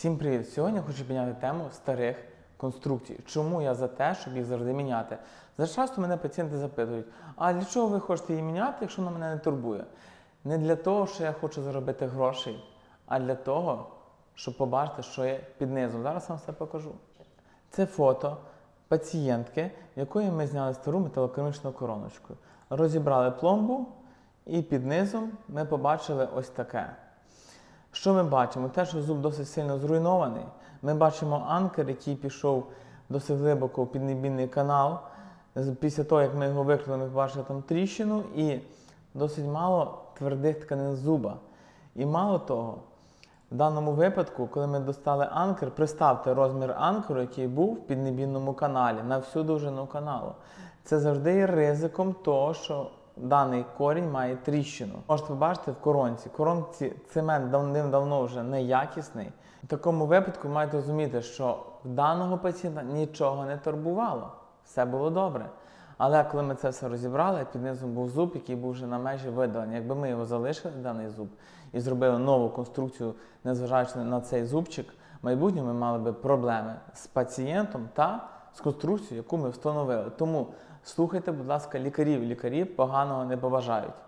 Всім привіт! Сьогодні я хочу підняти тему старих конструкцій. Чому я за те, щоб їх завжди міняти? Зараз часто мене пацієнти запитують: а для чого ви хочете її міняти, якщо вона мене не турбує? Не для того, що я хочу заробити грошей, а для того, щоб побачити, що є під низом. Зараз вам все покажу. Це фото пацієнтки, якої ми зняли стару металокерамічну короночку. Розібрали пломбу, і під низом ми побачили ось таке. Що ми бачимо? Те, що зуб досить сильно зруйнований. Ми бачимо анкер, який пішов досить глибоко в піднебінний канал. Після того, як ми його викрили, ми побачили там тріщину і досить мало твердих тканин зуба. І мало того, в даному випадку, коли ми достали анкер, представте розмір анкеру, який був в піднебінному каналі, на всю довжину каналу. Це завжди є ризиком того, що даний корінь має тріщину. Можете побачити в коронці. Коронці цемент давним-давно вже неякісний. В такому випадку маєте розуміти, що в даного пацієнта нічого не турбувало, все було добре. Але коли ми це все розібрали, під низом був зуб, який був вже на межі видалення. Якби ми його залишили, даний зуб, і зробили нову конструкцію, незважаючи на цей зубчик, в майбутньому ми мали би проблеми з пацієнтом та з конструкцією, яку ми встановили. Тому слухайте, будь ласка, лікарів. Лікарі поганого не побажають.